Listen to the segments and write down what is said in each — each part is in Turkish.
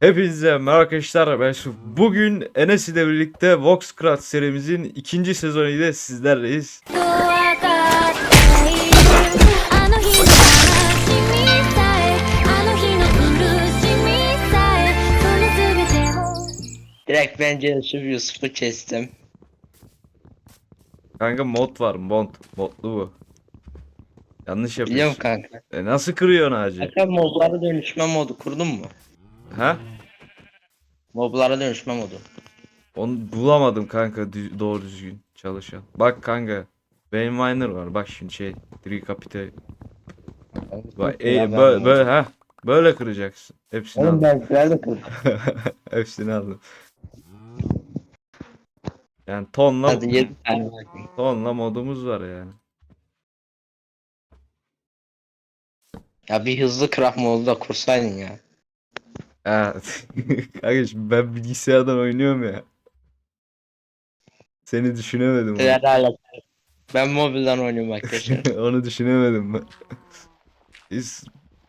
Hepinize merhaba arkadaşlar ben şu bugün Enes ile birlikte Voxcrat serimizin ikinci sezonu ile sizlerleyiz. Direkt bence Yusuf Yusuf'u kestim. Kanka mod var mod modlu bu. Yanlış yapıyorsun. Biliyorum kanka. E nasıl kırıyorsun ağacı? Kanka modlara dönüşme modu kurdun mu? Ha? Moblara dönüşme modu. Onu bulamadım kanka dü- doğru düzgün çalışan. Bak kanka. Miner var. Bak şimdi şey. Tricapite. Bak e, böyle, böyle ha. Böyle kıracaksın. Hepsini Oğlum aldım. ben nerede kurdum? Hepsini aldım. Yani tonla Hadi 7 tane bakayım. tonla modumuz var yani. Ya bir hızlı craft modu da kursaydın ya. Evet. Kanka şimdi ben bilgisayardan oynuyorum ya. Seni düşünemedim. Ben mobilden oynuyorum onu. onu düşünemedim ben. Biz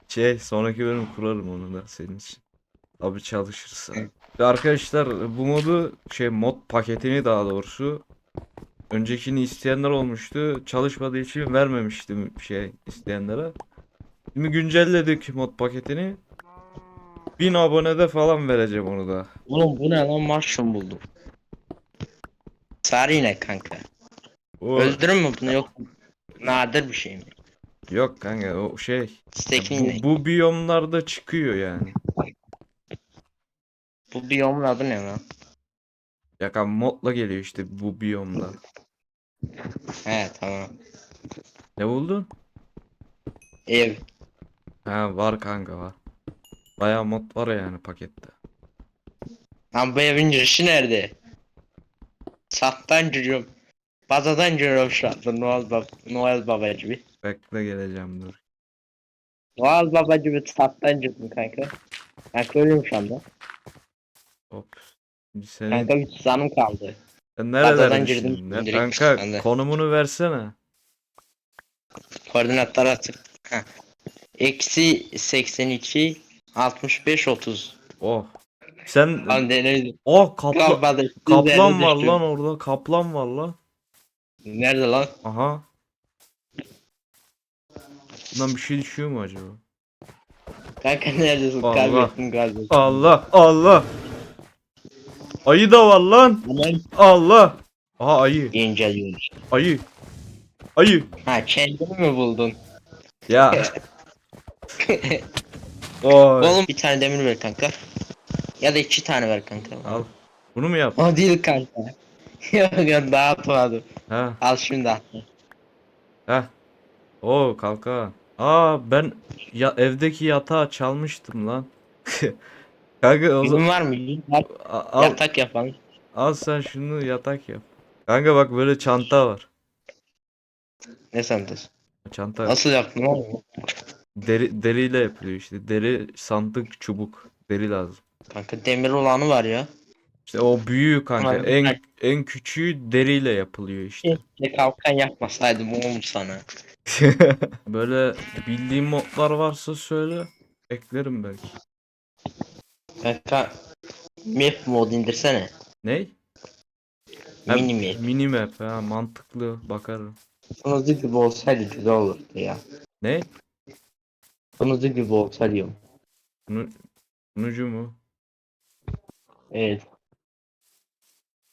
şey sonraki bölüm kurarım onu da senin için. Abi çalışırsa. Ve arkadaşlar bu modu şey mod paketini daha doğrusu öncekini isteyenler olmuştu. Çalışmadığı için vermemiştim şey isteyenlere. Şimdi güncelledik mod paketini. 1000 abonede falan vereceğim onu da. Oğlum bu ne lan mushroom buldum. Sarı inek kanka. O, Öldürür mü bunu yok? Nadir bir şey mi? yok kanka o şey. Stekin Bu, bu biyomlarda çıkıyor yani. Bu biyomun adı ne lan? Ya kanka modla geliyor işte bu biyomda. He tamam. Ne buldun? Ev. Ha var kanka var. Bayağı mod var yani pakette. Lan bu evin girişi nerede? Sattan giriyorum. Bazadan giriyorum şu anda Noel, bab Noel Baba gibi. Bekle geleceğim dur. Noel Baba gibi sattan girdim kanka. Ben görüyorum şu anda. Hop. Şimdi seni... Kanka bir zanım kaldı. Sen nerelerdesin? girdim, Ne, kanka ben konumunu versene. Koordinatlara tık. Heh. Eksi 82 65 30. Oh. Sen Lan deneydim. oh kapla... Kalmadı. kaplan var lan orada. Kaplan var lan. Nerede lan? Aha. Bundan bir şey düşüyor mu acaba? Kanka neredesin? Allah. Kaybettim galiba. Allah Allah. Ayı da var lan. Lan Allah. Aha ayı. inceliyoruz. Ayı. Ayı. Ha kendini mi buldun? Ya. Oy. Oğlum bir tane demir ver kanka. Ya da iki tane ver kanka. Al. Bunu mu yap? O değil kanka. Yok yok daha atmadım. Ha. Al şimdi attım. Ha. Oo kalka. Aa ben ya evdeki yatağı çalmıştım lan. Kanka o zaman var mı? Var. A- al, Yatak yapalım. al sen şunu yatak yap. Kanka bak böyle çanta var. Ne sandın? Çanta Nasıl yaptın oğlum? Deri deriyle yapılıyor işte. Deri sandık çubuk. Deri lazım. Kanka demir olanı var ya. İşte o büyüğü kanka. Aynen. En en küçüğü deriyle yapılıyor işte. Ne kalkan yapmasaydım oğlum sana. Böyle bildiğim modlar varsa söyle. Eklerim belki. Kanka map mod indirsene. Ney? Ha, Mini map. Mini map ha mantıklı bakarım. Sunucu gibi olsaydı güzel olurdu ya. Ne? Sunucu gibi olsa diyorum. Nu Sunucu mu? Evet.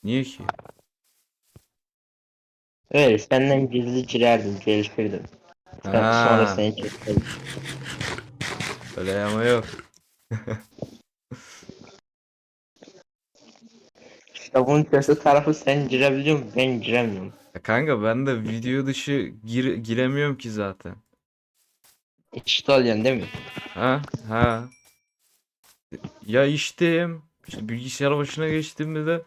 Niye ki? Öyle senden gizli girerdim, gelişirdim. Ha, sonra seni çekerdim. öyle ama yok. İşte bunun kötü tarafı sen girebiliyor musun? Ben giremiyorum. Ya kanka ben de video dışı gir giremiyorum ki zaten. Oluyorsun değil mi? Ha ha. Ya işteyim. İşte bilgisayar başına geçtiğimde de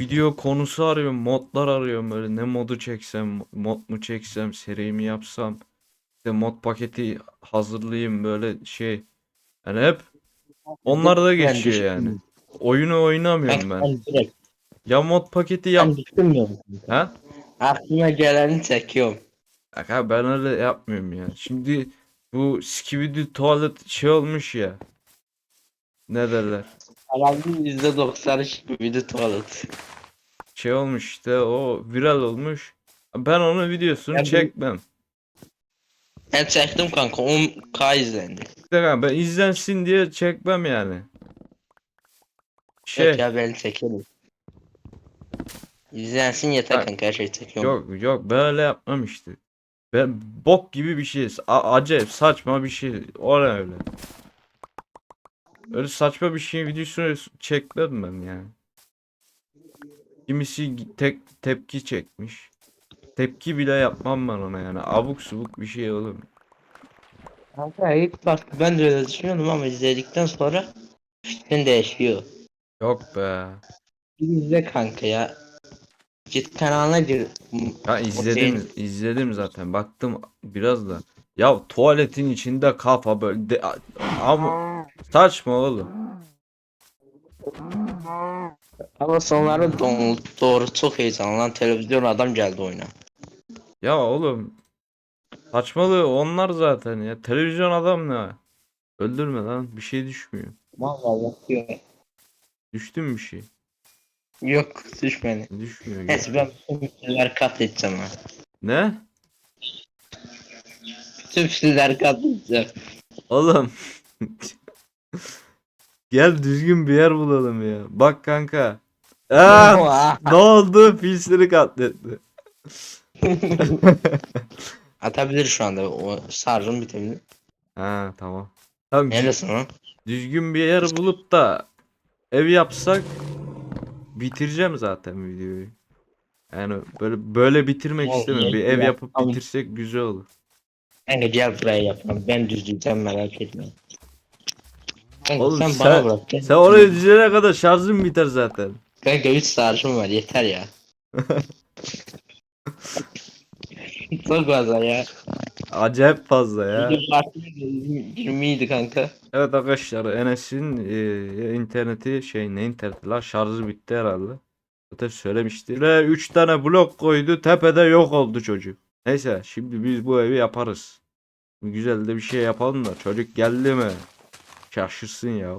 video konusu arıyorum, modlar arıyorum böyle ne modu çeksem, mod mu çeksem, seri mi yapsam, işte mod paketi hazırlayayım böyle şey. Yani hep onlarda Ben geçiyor yani. Oyunu oynamıyorum Ben, Ya mod paketi yap. Ha? Aklıma geleni çekiyorum. Bak abi ben öyle yapmıyorum ya. Şimdi bu Skibidi tuvalet şey olmuş ya. Ne derler? Herhalde yüzde doksanı gibiydi tuvalet. Şey olmuş işte o viral olmuş. Ben onun videosunu bu- çekmem. Ben çektim kanka 10k izlendi. İşte kanka ben izlensin diye çekmem yani. Şey Yok ya ben çekerim. İzlensin yeter kanka her şey çekiyorum. yok yok böyle yapmam işte. Ben bok gibi bir şey. A- acayip saçma bir şey. O ne öyle. Öyle saçma bir şeyin videosunu çekmem ben yani. Kimisi tek tepki çekmiş. Tepki bile yapmam ben ona yani. Abuk subuk bir şey oğlum. Kanka ilk bak ben de öyle düşünüyordum ama izledikten sonra fikrin değişiyor. Yok be. Bir izle kanka ya. Git kanalına gir. Ya izledim izledim zaten. Baktım biraz da. Ya tuvaletin içinde kafa böyle de, ama saçma oğlum. Ama sonları doğru, doğru çok heyecanlı lan televizyon adam geldi oyuna. Ya oğlum saçmalığı onlar zaten ya. Televizyon adam ne? Öldürme lan bir şey düşmüyor. Vallahi yapıyor. Düştü mü bir şey? Yok düşmedi. Düşmüyor. Neyse ben bütün filmleri katledeceğim ha. Ne? Bütün filmleri katledeceğim. Oğlum. Gel düzgün bir yer bulalım ya. Bak kanka. Aa, ne oldu? Filsleri katletti. Atabilir şu anda o sarjım bitebilir. Ha tamam. Tamam Neredesin lan? düzgün bir yer bulup da ev yapsak bitireceğim zaten videoyu. Yani böyle böyle bitirmek istemiyorum. Bir ev ya, yapıp tamam. bitirsek güzel olur. Kanka gel buraya yapalım. Ben düzleyeceğim merak etme. Kanka Oğlum sen, sen- bana bırak. gel. Sen oraya düzene kadar şarjın biter zaten. Kanka 3 sarjım var yeter ya. Çok fazla ya. Acayip fazla ya. Video partisi 20 idi kanka. Evet arkadaşlar Enes'in e, interneti şey ne interneti la şarjı bitti herhalde. Zaten söylemişti. Ve 3 tane blok koydu tepede yok oldu çocuk. Neyse şimdi biz bu evi yaparız. Güzel de bir şey yapalım da çocuk geldi mi? Şaşırsın ya.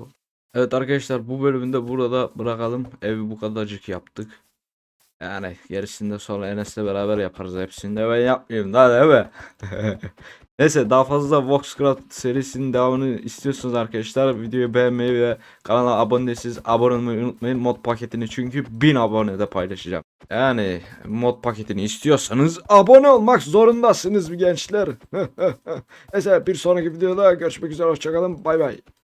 Evet arkadaşlar bu bölümünde burada bırakalım. Evi bu kadarcık yaptık. Yani gerisini de sonra Enes'le beraber yaparız. Hepsini de ben yapmayayım daha değil mi? Neyse daha fazla Voxcraft serisinin devamını istiyorsanız arkadaşlar videoyu beğenmeyi ve kanala abone değilseniz abone olmayı unutmayın. Mod paketini çünkü 1000 abonede paylaşacağım. Yani mod paketini istiyorsanız abone olmak zorundasınız gençler. Neyse bir sonraki videoda görüşmek üzere hoşçakalın bay bay.